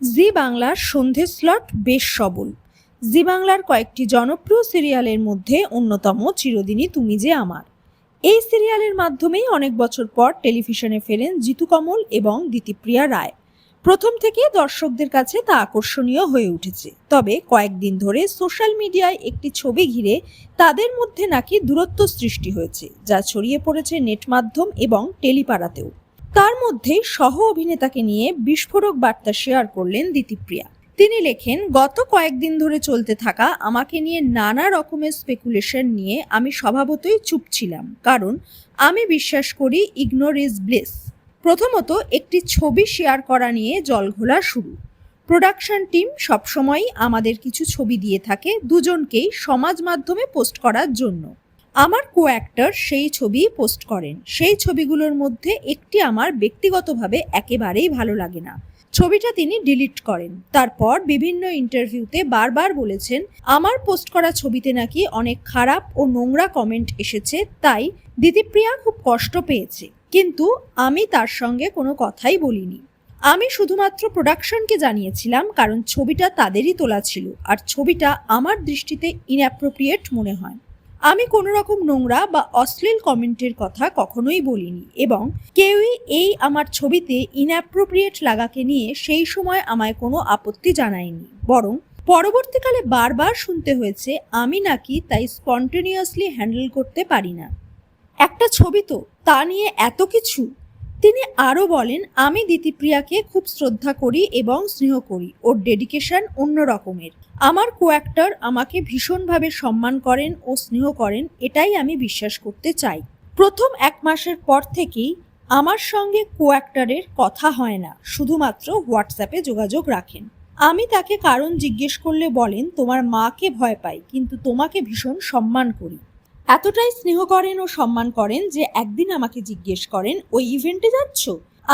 জি বাংলার সন্ধে স্লট বেশ সবল। জি বাংলার কয়েকটি জনপ্রিয় সিরিয়ালের মধ্যে অন্যতম চিরদিনই তুমি যে আমার। এই সিরিয়ালের মাধ্যমেই অনেক বছর পর টেলিভিশনে ফেরেন জিতু কমল এবং দিতিপ্রিয়া রায়। প্রথম থেকে দর্শকদের কাছে তা আকর্ষণীয় হয়ে উঠেছে। তবে কয়েকদিন ধরে সোশ্যাল মিডিয়ায় একটি ছবি ঘিরে তাদের মধ্যে নাকি দূরত্ব সৃষ্টি হয়েছে, যা ছড়িয়ে পড়েছে নেট মাধ্যম এবং টেলিপাড়াতেও। তার মধ্যে সহ অভিনেতাকে নিয়ে বিস্ফোরক বার্তা শেয়ার করলেন দিতিপ্রিয়া। তিনি লেখেন, গত কয়েকদিন ধরে চলতে থাকা আমাকে নিয়ে নানা রকমের স্পেকুলেশন নিয়ে আমি স্বভাবতই চুপ ছিলাম। কারণ আমি বিশ্বাস করি ইগনোর ইজ ব্লেস প্রথমত, একটি ছবি শেয়ার করা নিয়ে জলঘোলা শুরু। প্রোডাকশন টিম সবসময়ই আমাদের কিছু ছবি দিয়ে থাকে, দুজনকেই সমাজ মাধ্যমে পোস্ট করার জন্য। আমার কো অ্যাক্টর সেই ছবি পোস্ট করেন। সেই ছবিগুলোর মধ্যে একটি আমার ব্যক্তিগতভাবে একেবারেই ভালো লাগে না। ছবিটা তিনি ডিলিট করেন। তারপর বিভিন্ন ইন্টারভিউতে বারবার বলেছেন, আমার পোস্ট করা ছবিতে নাকি অনেক খারাপ ও নোংরা কমেন্ট এসেছে, তাই দিদিপ্রিয়া খুব কষ্ট পেয়েছে। কিন্তু আমি তার সঙ্গে কোনো কথাই বলিনি। আমি শুধুমাত্র প্রোডাকশনকে জানিয়েছিলাম, কারণ ছবিটা তাদেরই তোলা ছিল, আর ছবিটা আমার দৃষ্টিতে ইনঅ্যাপ্রোপ্রিয়েট মনে হয়। আমি কোনো রকম নোংরা বা অশ্লীল কমেন্টের কথা কখনোই বলিনি এবং কেউই এই আমার ছবিতে ইনঅ্যাপ্রোপ্রিয়েট লাগাকে নিয়ে সেই সময় আমায় কোনো আপত্তি জানায়নি। বরং পরবর্তীকালে বারবার শুনতে হয়েছে, আমি নাকি তাই স্পন্টেনিয়াসলি হ্যান্ডেল করতে পারি না। একটা ছবি তো, তা নিয়ে এত কিছু। তিনি আরও বলেন, আমি দিতিপ্রিয়াকে খুব শ্রদ্ধা করি এবং স্নেহ করি। ওর ডেডিকেশন অন্য রকমের। আমার কো অ্যাক্টর আমাকে ভীষণভাবে সম্মান করেন ও স্নেহ করেন, এটাই আমি বিশ্বাস করতে চাই। প্রথম এক মাসের পর থেকেই আমার সঙ্গে কো অ্যাক্টরের কথা হয় না, শুধুমাত্র হোয়াটসঅ্যাপে যোগাযোগ রাখেন। আমি তাকে কারণ জিজ্ঞেস করলে বলেন, তোমার মাকে ভয় পাই, কিন্তু তোমাকে ভীষণ সম্মান করি। এতটাই স্নেহ করেন ও সম্মান করেন যে একদিন আমাকে জিজ্ঞেস করেন, ওই ইভেন্টে যাচ্ছ?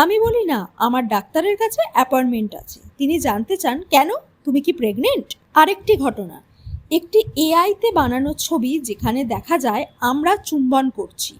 আমি বলি, না, আমার ডাক্তারের কাছে অ্যাপয়েন্টমেন্ট আছে। তিনি জানতে চান, কেন? তুমি কি প্রেগনেন্ট আরেকটি ঘটনা, একটি এআইতে বানানো ছবি যেখানে দেখা যায় আমরা চুম্বন করছি।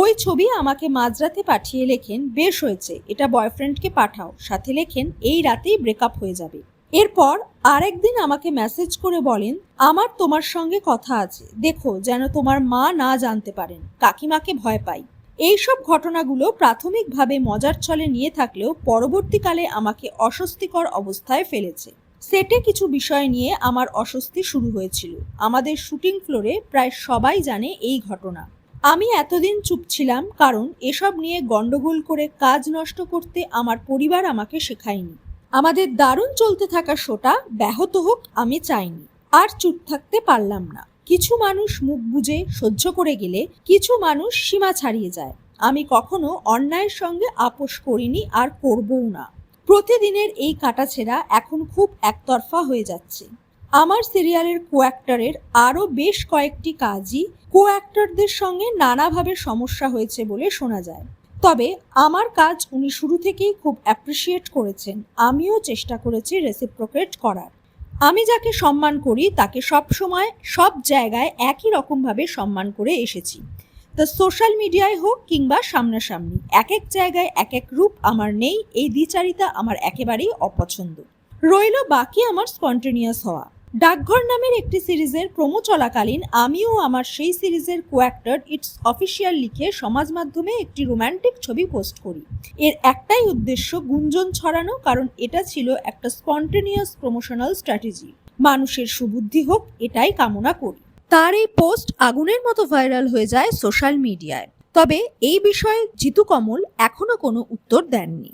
ওই ছবি আমাকে মাঝরাতে পাঠিয়ে লেখেন, বেশ হয়েছে, এটা বয়ফ্রেন্ডকে পাঠাও। সাথে লেখেন, এই রাতেই ব্রেকআপ হয়ে যাবে। এরপর আরেকদিন আমাকে মেসেজ করে বলেন, আমার তোমার সঙ্গে কথা আছে। দেখো যেন তোমার মা না জানতে পারেন। কাকিমাকে ভয় পাই। এইসব ঘটনাগুলো প্রাথমিকভাবে মজার ছলে নিয়ে থাকলেও পরবর্তীকালে আমাকে অস্বস্তিকর অবস্থায় ফেলেছে। সেটে কিছু বিষয় নিয়ে আমার অস্বস্তি শুরু হয়েছিল। আমাদের শুটিং ফ্লোরে প্রায় সবাই জানে এই ঘটনা। আমি এতদিন চুপ ছিলাম, কারণ এসব নিয়ে গন্ডগোল করে কাজ নষ্ট করতে আমার পরিবার আমাকে শেখায়নি। আমাদের দারুণ চলতে থাকা শোটা ব্যাহত হোক, আমি চাইনি। আর চুপ থাকতে পারলাম না। কিছু মানুষ মুখ বুজে সহ্য করে গেলে কিছু মানুষ সীমা ছাড়িয়ে যায়। আমি কখনো অন্যায়ের সঙ্গে আপোষ করিনি আর করবও না। প্রতিদিনের এই কাটাছেড়া এখন খুব একতরফা হয়ে যাচ্ছে। আমার সিরিয়ালের কো অ্যাক্টরের আরও বেশ কয়েকটি কাজই কো অ্যাক্টরদের সঙ্গে নানাভাবে সমস্যা হয়েছে বলে শোনা যায়। তবে আমার কাজ উনি শুরু থেকেই খুব অ্যাপ্রিসিয়েট করেছেন। আমিও চেষ্টা করেছি রেসিপ্রোকেট করার। আমি যাকে সম্মান করি, তাকে সব সময় সব জায়গায় একই রকমভাবে সম্মান করে এসেছি। তা সোশ্যাল মিডিয়ায় হোক কিংবা সামনাসামনি এক এক জায়গায় এক এক রূপ আমার নেই, এই দ্বিচারিতা আমার একেবারেই অপছন্দ। রইল বাকি আমার স্পন্টেনিয়াস হওয়া। ডাকঘর নামের একটি সিরিজের প্রোমো চলাকালীন আমিও আমার সেই সিরিজের কোয়াক্টর ইটস অফিসিয়াল লিখে সমাজ মাধ্যমে একটি রোম্যান্টিক ছবি পোস্ট করি। এর একটাই উদ্দেশ্য গুঞ্জন ছড়ানো, কারণ এটা ছিল একটা স্পন্টেনিয়াস প্রমোশনাল স্ট্র্যাটেজি মানুষের সুবুদ্ধি হোক, এটাই কামনা করি। তার এই পোস্ট আগুনের মতো ভাইরাল হয়ে যায় সোশ্যাল মিডিয়ায় তবে এই বিষয়ে জিতু কমল এখনও কোনো উত্তর দেননি।